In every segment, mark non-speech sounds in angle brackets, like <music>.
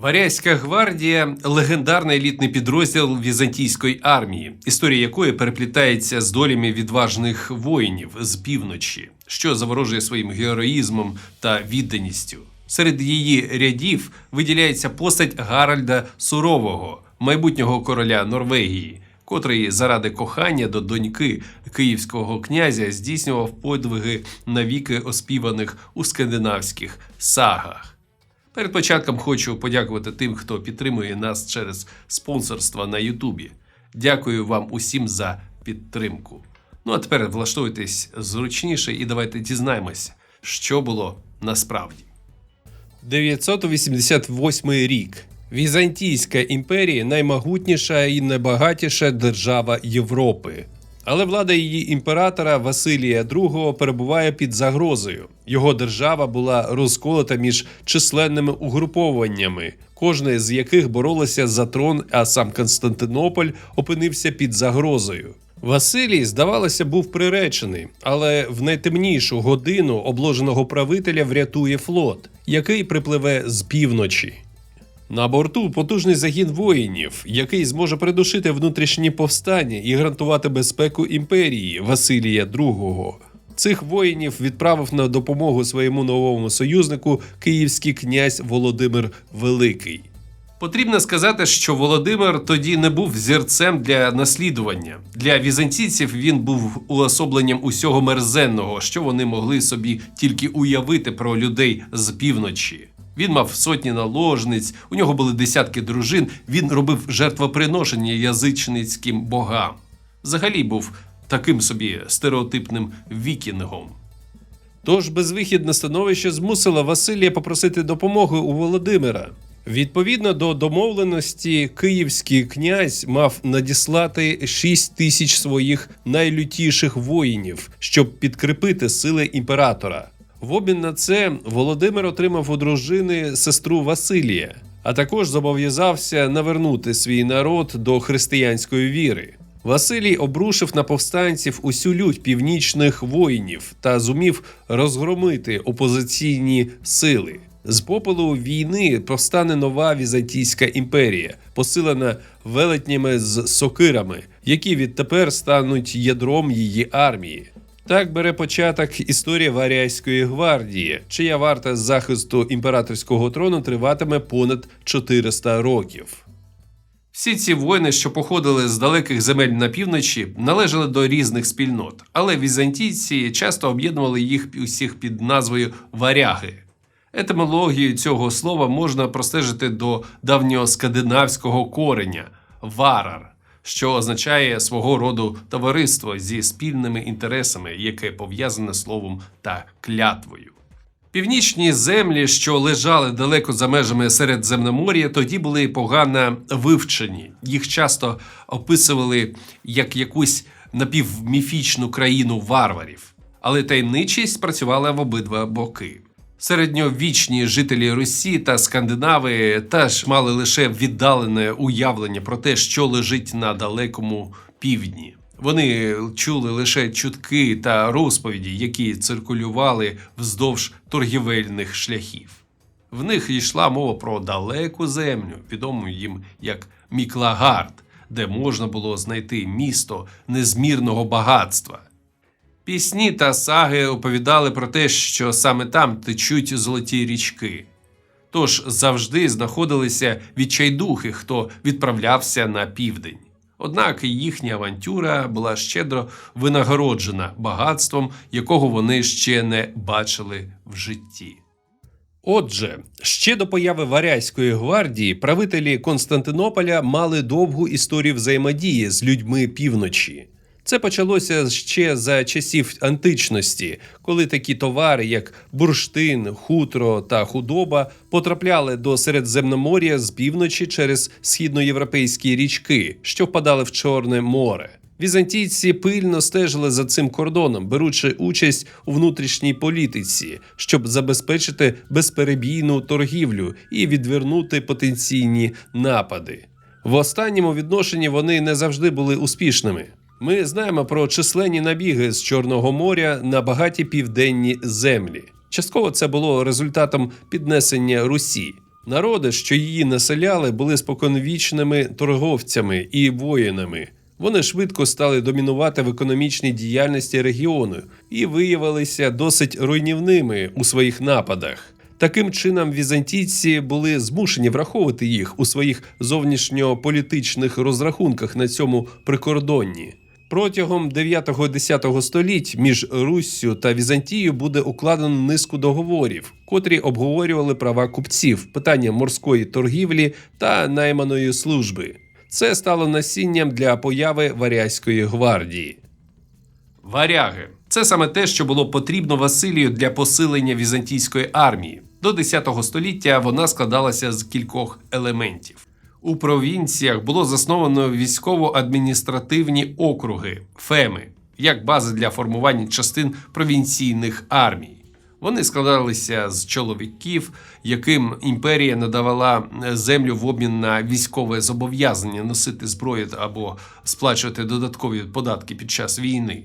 Варязька гвардія легендарний елітний підрозділ візантійської армії, історія якої переплітається з долями відважних воїнів з півночі, що заворожує своїм героїзмом та відданістю. Серед її рядів виділяється постать Гаральда Сурового, майбутнього короля Норвегії, котрий заради кохання до доньки київського князя здійснював подвиги навіки оспіваних у скандинавських сагах. Перед початком хочу подякувати тим, хто підтримує нас через спонсорство на Ютубі. Дякую вам усім за підтримку. Ну а тепер влаштуйтесь зручніше і давайте дізнаємося, що було насправді. 988 рік. Візантійська імперія наймогутніша і найбагатіша держава Європи. Але влада її імператора Василія II перебуває під загрозою. Його держава була розколота між численними угрупованнями, кожне з яких боролося за трон, а сам Константинополь опинився під загрозою. Василій, здавалося, був приречений, але в найтемнішу годину обложеного правителя врятує флот, який припливе з півночі. На борту потужний загін воїнів, який зможе придушити внутрішні повстання і гарантувати безпеку імперії Василія II. Цих воїнів відправив на допомогу своєму новому союзнику київський князь Володимир Великий. Потрібно сказати, що Володимир тоді не був зірцем для наслідування. Для візантійців він був уособленням усього мерзенного, що вони могли собі тільки уявити про людей з півночі. Він мав сотні наложниць, у нього були десятки дружин. Він робив жертвоприношення язичницьким богам. Взагалі був таким собі стереотипним вікінгом. Тож безвихідне становище змусило Василія попросити допомоги у Володимира. Відповідно до домовленості, київський князь мав надіслати 6 тисяч своїх найлютіших воїнів, щоб підкріпити сили імператора. В обмін на це Володимир отримав у дружини сестру Василія, а також зобов'язався навернути свій народ до християнської віри. Василій обрушив на повстанців усю лють північних воїнів та зумів розгромити опозиційні сили. З попелу війни повстане нова візантійська імперія, посилена велетнями з сокирами, які відтепер стануть ядром її армії. Так бере початок історія Варяйської гвардії, чия варта захисту імператорського трону триватиме понад 400 років. Всі ці воїни, що походили з далеких земель на півночі, належали до різних спільнот, але візантійці часто об'єднували їх усіх під назвою варяги. Етимологію цього слова можна простежити до давнього скандинавського кореня варар, що означає свого роду товариство зі спільними інтересами, яке пов'язане словом та клятвою. Північні землі, що лежали далеко за межами Середземномор'я, тоді були погано вивчені. Їх часто описували як якусь напівміфічну країну варварів, але таємничість працювала в обидва боки. Середньовічні жителі Русі та Скандинави теж мали лише віддалене уявлення про те, що лежить на далекому півдні. Вони чули лише чутки та розповіді, які циркулювали вздовж торгівельних шляхів. В них йшла мова про далеку землю, відому їм як Міклагард, де можна було знайти місто незмірного багатства. Пісні та саги оповідали про те, що саме там течуть золоті річки. Тож завжди знаходилися відчайдухи, хто відправлявся на південь. Однак їхня авантюра була щедро винагороджена багатством, якого вони ще не бачили в житті. Отже, ще до появи Варяйської гвардії правителі Константинополя мали довгу історію взаємодії з людьми півночі. Це почалося ще за часів античності, коли такі товари, як бурштин, хутро та худоба, потрапляли до Середземномор'я з півночі через східноєвропейські річки, що впадали в Чорне море. Візантійці пильно стежили за цим кордоном, беручи участь у внутрішній політиці, щоб забезпечити безперебійну торгівлю і відвернути потенційні напади. В останньому відношенні вони не завжди були успішними. Ми знаємо про численні набіги з Чорного моря на багаті південні землі. Частково це було результатом піднесення Русі. Народи, що її населяли, були споконвічними торговцями і воїнами. Вони швидко стали домінувати в економічній діяльності регіону і виявилися досить руйнівними у своїх нападах. Таким чином, візантійці були змушені враховувати їх у своїх зовнішньополітичних розрахунках на цьому прикордонні. Протягом 9-10 століть між Руссю та Візантією буде укладено низку договорів, котрі обговорювали права купців, питання морської торгівлі та найманої служби. Це стало насінням для появи варязької гвардії. Варяги це саме те, що було потрібно Василію для посилення візантійської армії. До 10 століття вона складалася з кількох елементів. У провінціях було засновано військово-адміністративні округи феми як бази для формування частин провінційних армій. Вони складалися з чоловіків, яким імперія надавала е, землю в обмін на військове зобов'язання носити зброю або сплачувати додаткові податки під час війни.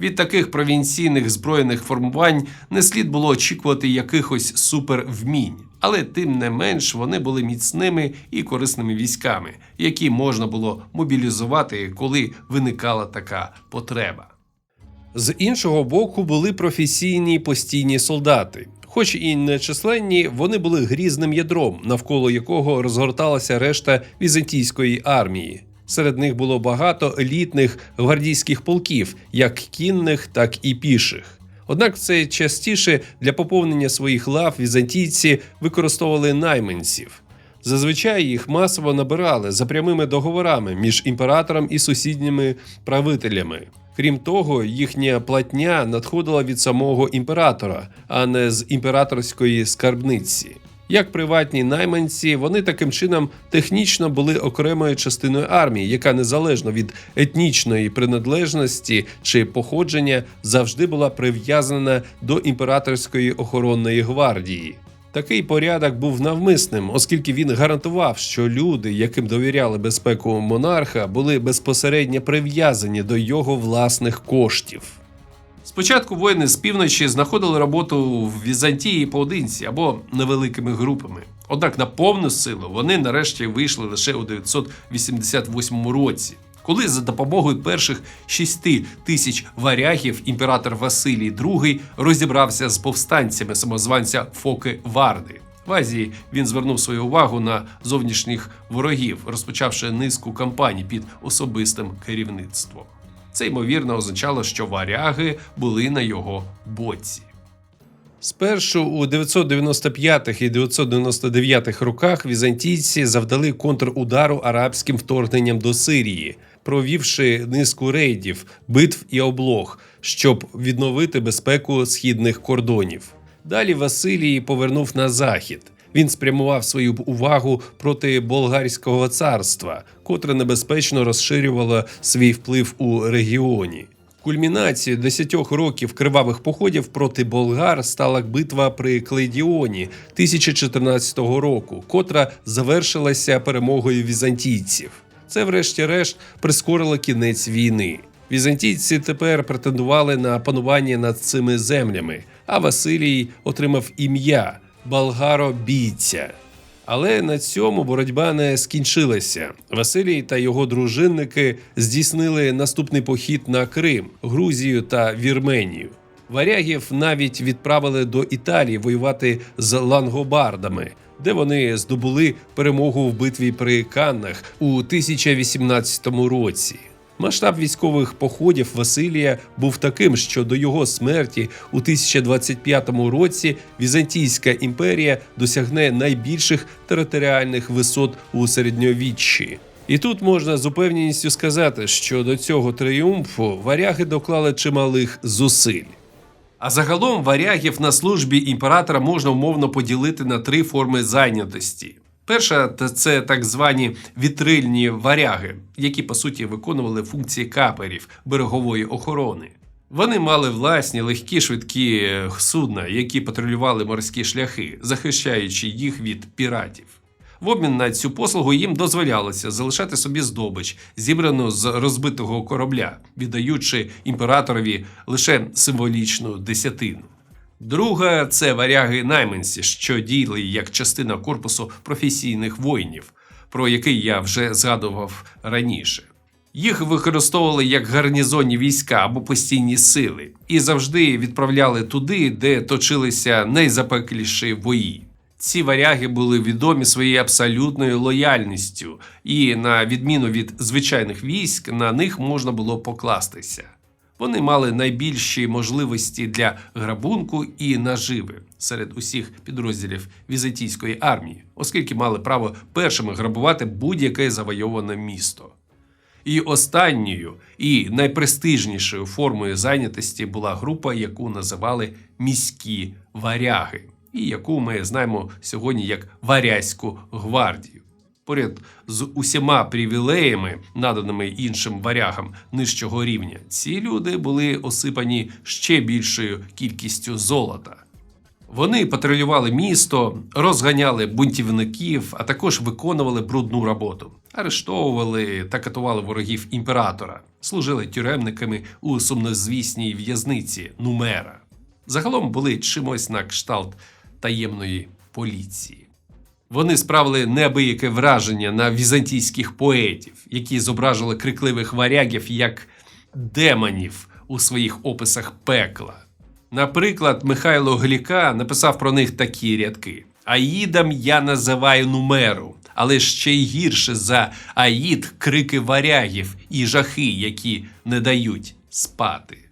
Від таких провінційних збройних формувань не слід було очікувати якихось супервмінь, але тим не менш вони були міцними і корисними військами, які можна було мобілізувати, коли виникала така потреба. З іншого боку, були професійні постійні солдати. Хоч і нечисленні, вони були грізним ядром, навколо якого розгорталася решта візантійської армії. Серед них було багато елітних гвардійських полків, як кінних, так і піших. Однак це частіше для поповнення своїх лав візантійці використовували найманців. Зазвичай їх масово набирали за прямими договорами між імператором і сусідніми правителями. Крім того, їхня платня надходила від самого імператора, а не з імператорської скарбниці. Як приватні найманці, вони таким чином технічно були окремою частиною армії, яка незалежно від етнічної приналежності чи походження завжди була прив'язана до імператорської охоронної гвардії. Такий порядок був навмисним, оскільки він гарантував, що люди, яким довіряли безпеку монарха, були безпосередньо прив'язані до його власних коштів. Спочатку воїни з півночі знаходили роботу в Візантії поодинці або невеликими групами. Однак на повну силу вони нарешті вийшли лише у 988 році, коли за допомогою перших шісти тисяч варягів імператор Василій II розібрався з повстанцями самозванця Фоки Варди. В Азії він звернув свою увагу на зовнішніх ворогів, розпочавши низку кампаній під особистим керівництвом. Це ймовірно означало, що варяги були на його боці. Спершу у 995-х і 999-х роках візантійці завдали контрудару арабським вторгненням до Сирії, провівши низку рейдів, битв і облог, щоб відновити безпеку східних кордонів. Далі Василій повернув на захід. Він спрямував свою увагу проти болгарського царства, котре небезпечно розширювало свій вплив у регіоні. Кульмінацією десятьох років кривавих походів проти болгар стала битва при Клейдіоні 1014 року, котра завершилася перемогою візантійців. Це, врешті-решт, прискорило кінець війни. Візантійці тепер претендували на панування над цими землями, а Василій отримав ім'я Болгаро-бійця. Але на цьому боротьба не скінчилася. Василій та його дружинники здійснили наступний похід на Крим, Грузію та Вірменію. Варягів навіть відправили до Італії воювати з лангобардами, де вони здобули перемогу в битві при Каннах у 1018 році. Масштаб військових походів Василія був таким, що до його смерті у 1025 році Візантійська імперія досягне найбільших територіальних висот у середньовіччі. І тут можна з упевненістю сказати, що до цього тріумфу варяги доклали чималих зусиль. А загалом варягів на службі імператора можна умовно поділити на три форми зайнятості. Перша це так звані вітрильні варяги, які по суті виконували функції каперів берегової охорони. Вони мали власні легкі швидкі е, судна, які патрулювали морські шляхи, захищаючи їх від піратів. В обмін на цю послугу їм дозволялося залишати собі здобич, зібрану з розбитого корабля, віддаючи імператорові лише символічну десятину. Друга це варяги найманці, що діяли як частина корпусу професійних воїнів, про який я вже згадував раніше. Їх використовували як гарнізонні війська або постійні сили, і завжди відправляли туди, де точилися найзапекліші бої. Ці варяги були відомі своєю абсолютною лояльністю, і на відміну від звичайних військ, на них можна було покластися. Вони мали найбільші можливості для грабунку і наживи серед усіх підрозділів візантійської армії, оскільки мали право першими грабувати будь-яке завойоване місто. І останньою і найпрестижнішою формою зайнятості була група, яку називали міські варяги, і яку ми знаємо сьогодні як Варязьку гвардію. Поряд з усіма привілеями, наданими іншим варягам нижчого рівня, ці люди були осипані ще більшою кількістю золота. Вони патрулювали місто, розганяли бунтівників, а також виконували брудну роботу, арештовували та катували ворогів імператора, служили тюремниками у сумнозвісній в'язниці Нумера. Загалом були чимось на кшталт таємної поліції. Вони справили неабияке враження на візантійських поетів, які зображували крикливих варягів як демонів у своїх описах пекла. Наприклад, Михайло Гліка написав про них такі рядки: Аїдам я називаю нумеру, але ще й гірше за Аїд крики варягів і жахи, які не дають спати.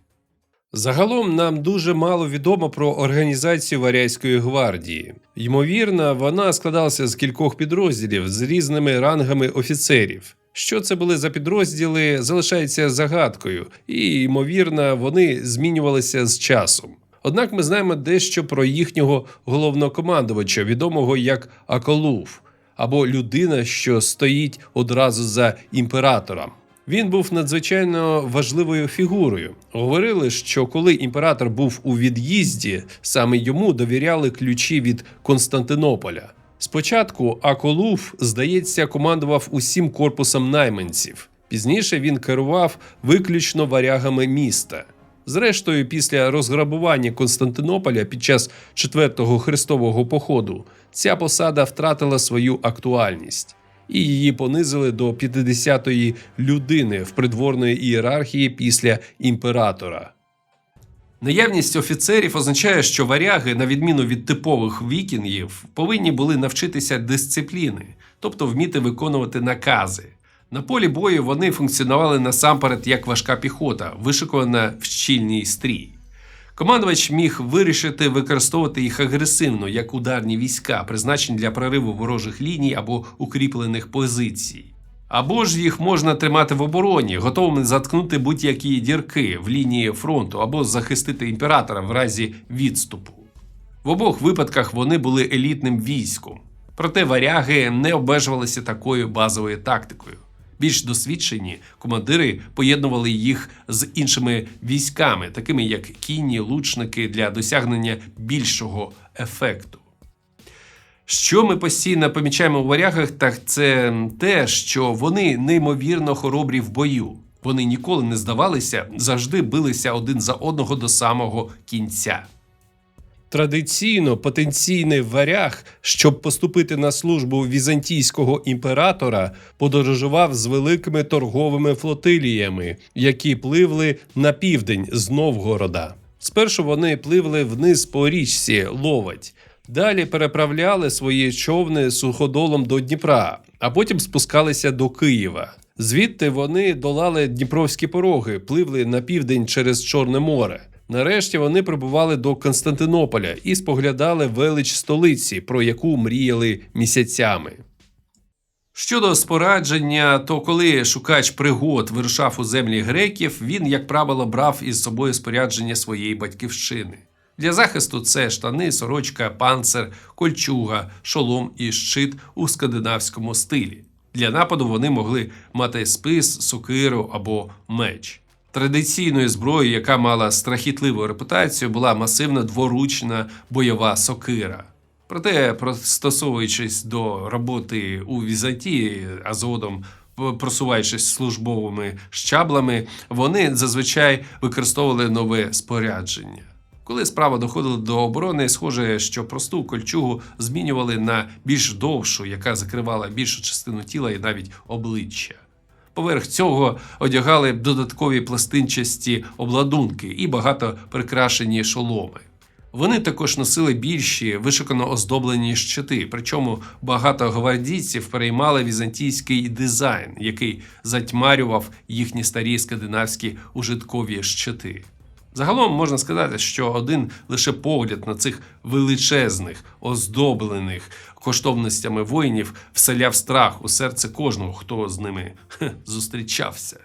Загалом нам дуже мало відомо про організацію Варязької гвардії. Ймовірно, вона складалася з кількох підрозділів з різними рангами офіцерів. Що це були за підрозділи, залишається загадкою, і ймовірно, вони змінювалися з часом. Однак ми знаємо дещо про їхнього головнокомандувача, відомого як Аколув, або людина, що стоїть одразу за імператором. Він був надзвичайно важливою фігурою. Говорили, що коли імператор був у від'їзді, саме йому довіряли ключі від Константинополя. Спочатку Аколуф, здається, командував усім корпусом найманців. Пізніше він керував виключно варягами міста. Зрештою, після розграбування Константинополя під час четвертого хрестового походу ця посада втратила свою актуальність і її понизили до 50-ї людини в придворної ієрархії після імператора. Наявність офіцерів означає, що варяги, на відміну від типових вікінгів, повинні були навчитися дисципліни, тобто вміти виконувати накази. На полі бою вони функціонували насамперед як важка піхота, вишикувана в щільній стрій. Командувач міг вирішити використовувати їх агресивно як ударні війська, призначені для прориву ворожих ліній або укріплених позицій. Або ж їх можна тримати в обороні, готовими заткнути будь-які дірки в лінії фронту або захистити імператора в разі відступу. В обох випадках вони були елітним військом, проте варяги не обмежувалися такою базовою тактикою. Більш досвідчені командири поєднували їх з іншими військами, такими як кінні, лучники, для досягнення більшого ефекту. Що ми постійно помічаємо у варягах, так це те, що вони неймовірно хоробрі в бою. Вони ніколи не здавалися, завжди билися один за одного до самого кінця. Традиційно потенційний варяг, щоб поступити на службу візантійського імператора, подорожував з великими торговими флотиліями, які пливли на південь з Новгорода. Спершу вони пливли вниз по річці Ловать, далі переправляли свої човни суходолом до Дніпра, а потім спускалися до Києва. Звідти вони долали Дніпровські пороги, пливли на південь через Чорне море. Нарешті вони прибували до Константинополя і споглядали велич столиці, про яку мріяли місяцями. Щодо спорадження, то коли шукач пригод вирушав у землі греків, він, як правило, брав із собою спорядження своєї батьківщини. Для захисту це штани, сорочка, панцир, кольчуга, шолом і щит у скандинавському стилі. Для нападу вони могли мати спис, сокиру або меч. Традиційною зброєю, яка мала страхітливу репутацію, була масивна дворучна бойова сокира. Проте, пристосовуючись до роботи у Візантії, а згодом просуваючись службовими щаблами, вони зазвичай використовували нове спорядження. Коли справа доходила до оборони, схоже, що просту кольчугу змінювали на більш довшу, яка закривала більшу частину тіла і навіть обличчя. Поверх цього одягали додаткові пластинчасті обладунки і багато прикрашені шоломи. Вони також носили більші вишикано оздоблені щити, причому багато гвардійців переймали візантійський дизайн, який затьмарював їхні старі скандинавські ужиткові щити. Загалом можна сказати, що один лише погляд на цих величезних, оздоблених коштовностями воїнів вселяв страх у серце кожного, хто з ними зустрічався.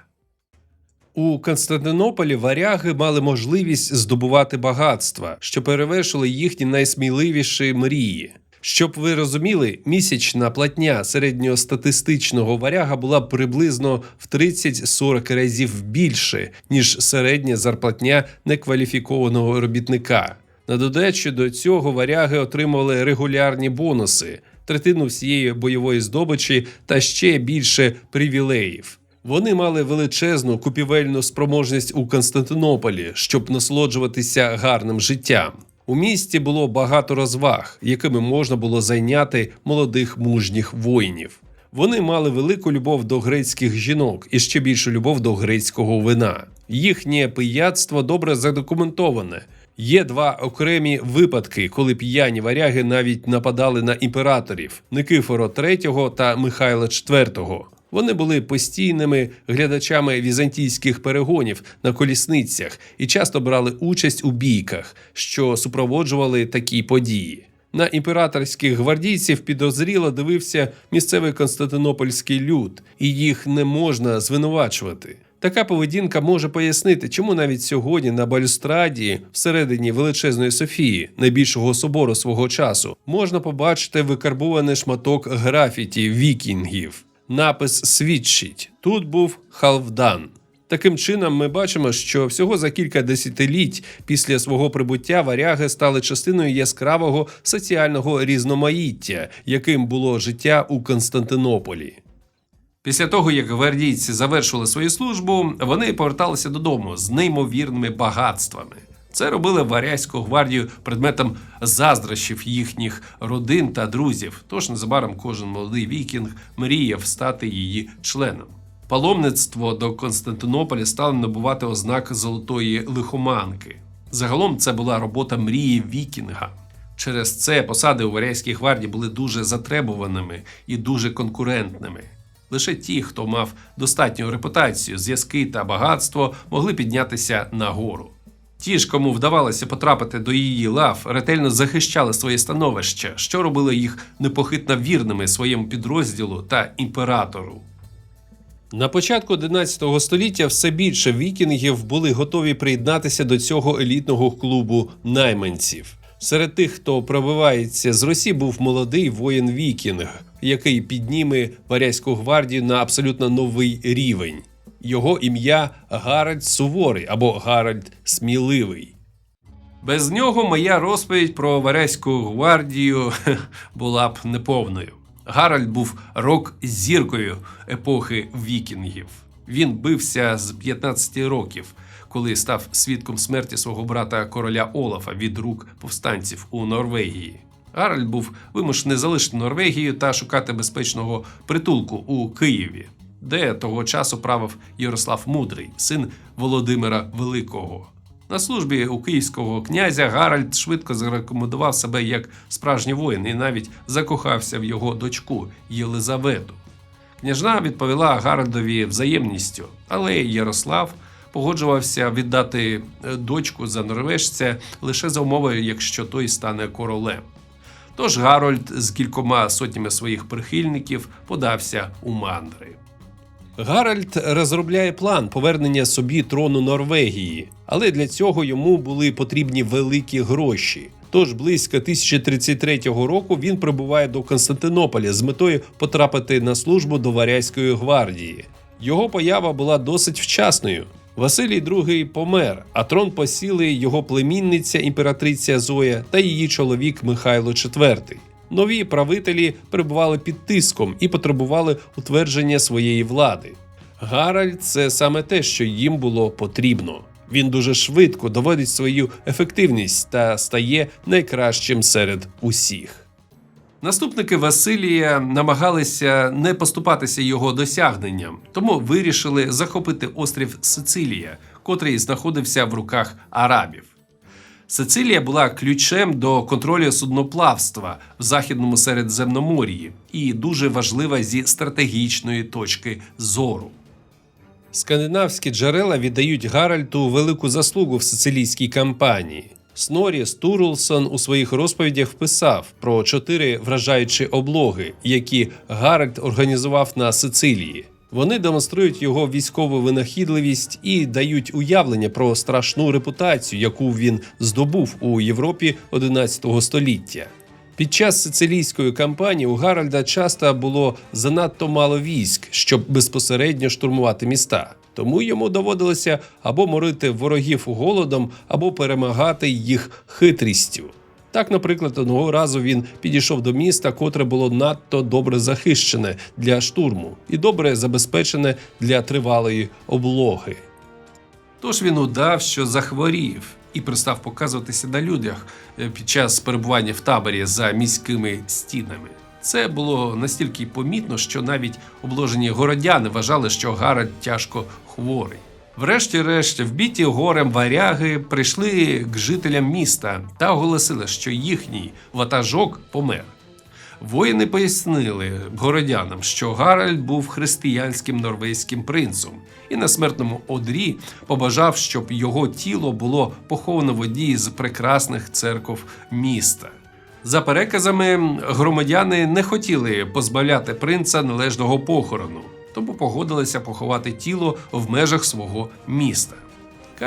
У Константинополі варяги мали можливість здобувати багатства, що перевершили їхні найсміливіші мрії. Щоб ви розуміли, місячна платня середньостатистичного варяга була приблизно в 30-40 разів більше, ніж середня зарплатня некваліфікованого робітника. На додачу до цього варяги отримували регулярні бонуси, третину всієї бойової здобичі та ще більше привілеїв. Вони мали величезну купівельну спроможність у Константинополі, щоб насолоджуватися гарним життям. У місті було багато розваг, якими можна було зайняти молодих мужніх воїнів. Вони мали велику любов до грецьких жінок і ще більшу любов до грецького вина. Їхнє пияцтво добре задокументоване. Є два окремі випадки, коли п'яні варяги навіть нападали на імператорів Никифора III та Михайла IV. Вони були постійними глядачами візантійських перегонів на колісницях і часто брали участь у бійках, що супроводжували такі події. На імператорських гвардійців підозріло дивився місцевий константинопольський люд, і їх не можна звинувачувати. Така поведінка може пояснити, чому навіть сьогодні на балюстраді, всередині величезної Софії, найбільшого собору свого часу, можна побачити викарбований шматок графіті вікінгів. Напис свідчить: тут був Халвдан. Таким чином, ми бачимо, що всього за кілька десятиліть після свого прибуття варяги стали частиною яскравого соціального різноманіття, яким було життя у Константинополі. Після того, як гвардійці завершили свою службу, вони поверталися додому з неймовірними багатствами. Це робили варязьку гвардію предметом заздрощів їхніх родин та друзів. Тож незабаром кожен молодий вікінг мріяв стати її членом. Паломництво до Константинополя стало набувати ознак золотої лихоманки. Загалом це була робота мрії вікінга. Через це посади у варязькій гвардії були дуже затребуваними і дуже конкурентними. Лише ті, хто мав достатню репутацію, зв'язки та багатство, могли піднятися нагору. Ті ж, кому вдавалося потрапити до її лав, ретельно захищали своє становище, що робило їх непохитно вірними своєму підрозділу та імператору. На початку 11 століття все більше вікінгів були готові приєднатися до цього елітного клубу найманців. Серед тих, хто пробивається з Росії, був молодий воїн Вікінг, який підніме варязьку гвардію на абсолютно новий рівень. Його ім'я Гаральд Суворий або Гаральд Сміливий. Без нього моя розповідь про варязьку гвардію <laughs> була б неповною. Гаральд був рок-зіркою епохи вікінгів. Він бився з 15 років, коли став свідком смерті свого брата короля Олафа від рук повстанців у Норвегії. Гаральд був вимушений залишити Норвегію та шукати безпечного притулку у Києві, де того часу правив Ярослав Мудрий, син Володимира Великого. На службі у київського князя Гаральд швидко зарекомендував себе як справжній воїн і навіть закохався в його дочку Єлизавету. Княжна відповіла Гаральдові взаємністю, але Ярослав погоджувався віддати е, дочку за норвежця лише за умовою, якщо той стане королем. Тож Гарольд з кількома сотнями своїх прихильників подався у мандри. Гаральд розробляє план повернення собі трону Норвегії, але для цього йому були потрібні великі гроші. Тож близько 1033 року він прибуває до Константинополя з метою потрапити на службу до Варязької гвардії. Його поява була досить вчасною. Василій II помер, а трон посіли його племінниця імператриця Зоя та її чоловік Михайло IV. Нові правителі перебували під тиском і потребували утвердження своєї влади. Гаральд це саме те, що їм було потрібно. Він дуже швидко доводить свою ефективність та стає найкращим серед усіх. Наступники Василія намагалися не поступатися його досягненням, тому вирішили захопити острів Сицилія, котрий знаходився в руках арабів. Сицилія була ключем до контролю судноплавства в західному Середземномор'ї і дуже важлива зі стратегічної точки зору. Скандинавські джерела віддають Гаральту велику заслугу в сицилійській кампанії. Снорі Стурлсон у своїх розповідях писав про чотири вражаючі облоги, які Гаральд організував на Сицилії. Вони демонструють його військову винахідливість і дають уявлення про страшну репутацію, яку він здобув у Європі 11 століття. Під час сицилійської кампанії у Гаральда часто було занадто мало військ, щоб безпосередньо штурмувати міста. Тому йому доводилося або морити ворогів голодом, або перемагати їх хитрістю. Так, наприклад, одного разу він підійшов до міста, котре було надто добре захищене для штурму і добре забезпечене для тривалої облоги. Тож він удав, що захворів, і пристав показуватися на людях е, під час перебування в таборі за міськими стінами. Це було настільки помітно, що навіть обложені городяни вважали, що Гаральд тяжко хворий. Врешті-решт, вбіті горем варяги прийшли к жителям міста та оголосили, що їхній ватажок помер. Воїни пояснили городянам, що Гаральд був християнським норвезьким принцем і на смертному одрі побажав, щоб його тіло було поховано в одній з прекрасних церков міста. За переказами, громадяни не хотіли позбавляти принца належного похорону, тому погодилися поховати тіло в межах свого міста.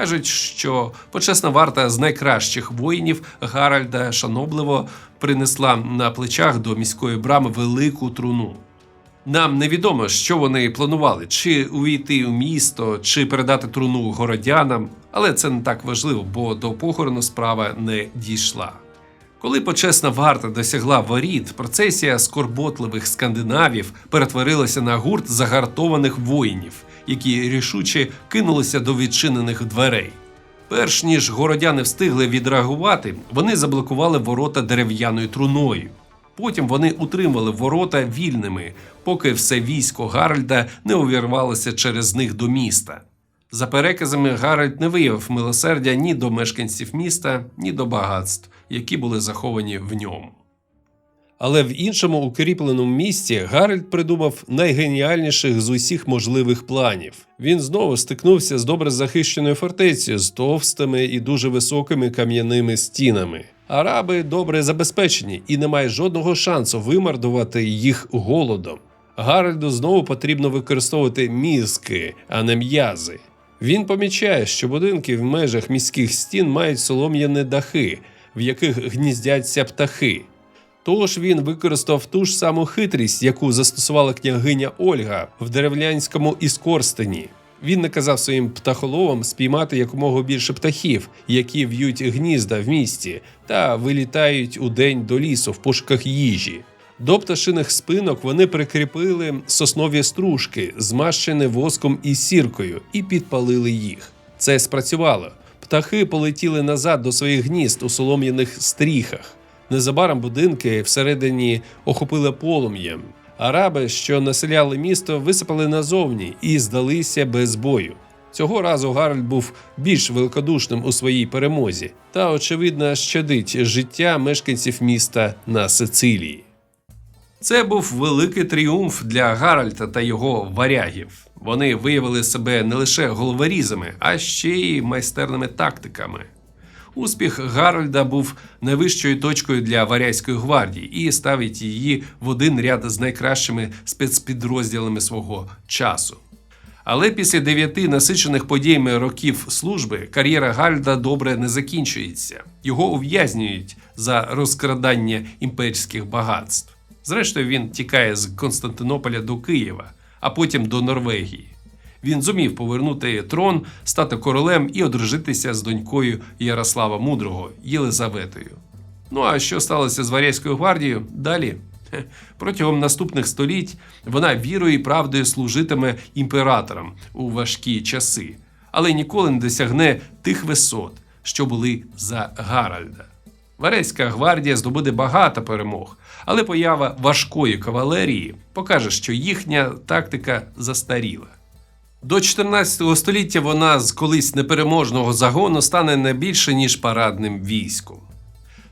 Кажуть, що почесна варта з найкращих воїнів Гаральда шанобливо принесла на плечах до міської брами велику труну. Нам невідомо, що вони планували: чи увійти у місто, чи передати труну городянам, але це не так важливо, бо до похорону справа не дійшла. Коли почесна варта досягла воріт, процесія скорботливих скандинавів перетворилася на гурт загартованих воїнів, які рішуче кинулися до відчинених дверей. Перш ніж городяни встигли відреагувати, вони заблокували ворота дерев'яною труною. Потім вони утримали ворота вільними, поки все військо Гаральда не увірвалося через них до міста. За переказами, Гаральд не виявив милосердя ні до мешканців міста, ні до багатств, які були заховані в ньому. Але в іншому укріпленому місті Гаральд придумав найгеніальніших з усіх можливих планів. Він знову стикнувся з добре захищеною фортецею з товстими і дуже високими кам'яними стінами. Араби добре забезпечені і немає жодного шансу вимардувати їх голодом. Гаральду знову потрібно використовувати мізки, а не м'язи. Він помічає, що будинки в межах міських стін мають солом'яні дахи, в яких гніздяться птахи. Тож він використав ту ж саму хитрість, яку застосувала княгиня Ольга в деревлянському Іскорстені. Він наказав своїм птахоловам спіймати якомога більше птахів, які в'ють гнізда в місті та вилітають у день до лісу в пошуках їжі. До пташиних спинок вони прикріпили соснові стружки, змащені воском і сіркою, і підпалили їх. Це спрацювало. Птахи полетіли назад до своїх гнізд у солом'яних стріхах. Незабаром будинки всередині охопили полум'ям. Араби, що населяли місто, висипали назовні і здалися без бою. Цього разу Гаральд був більш великодушним у своїй перемозі та, очевидно, щадить життя мешканців міста на Сицилії. Це був великий тріумф для Гаральта та його варягів. Вони виявили себе не лише головорізами, а ще й майстерними тактиками. Успіх Гарольда був найвищою точкою для варязької гвардії і ставить її в один ряд з найкращими спецпідрозділами свого часу. Але після дев'яти насичених подіями років служби кар'єра Гальда добре не закінчується. Його ув'язнюють за розкрадання імперських багатств. Зрештою, він тікає з Константинополя до Києва, а потім до Норвегії. Він зумів повернути трон, стати королем і одружитися з донькою Ярослава Мудрого Єлизаветою. Ну а що сталося з Варязькою гвардією? Далі. Протягом наступних століть вона вірою і правдою служитиме імператорам у важкі часи. але ніколи не досягне тих висот, що були за Гаральда. Варейська гвардія здобуде багато перемог, але поява важкої кавалерії покаже, що їхня тактика застаріла. До 14 століття вона з колись непереможного загону стане не більше, ніж парадним військом.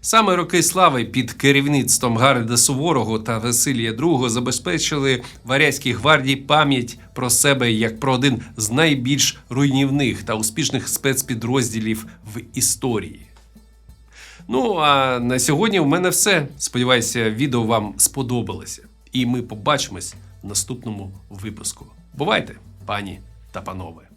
Саме роки слави під керівництвом Гарольда Суворого та Василія II забезпечили Варязькій гвардії пам'ять про себе як про один з найбільш руйнівних та успішних спецпідрозділів в історії. Ну а на сьогодні в мене все. Сподіваюся, відео вам сподобалося. І ми побачимось в наступному випуску. Бувайте, пані та панове!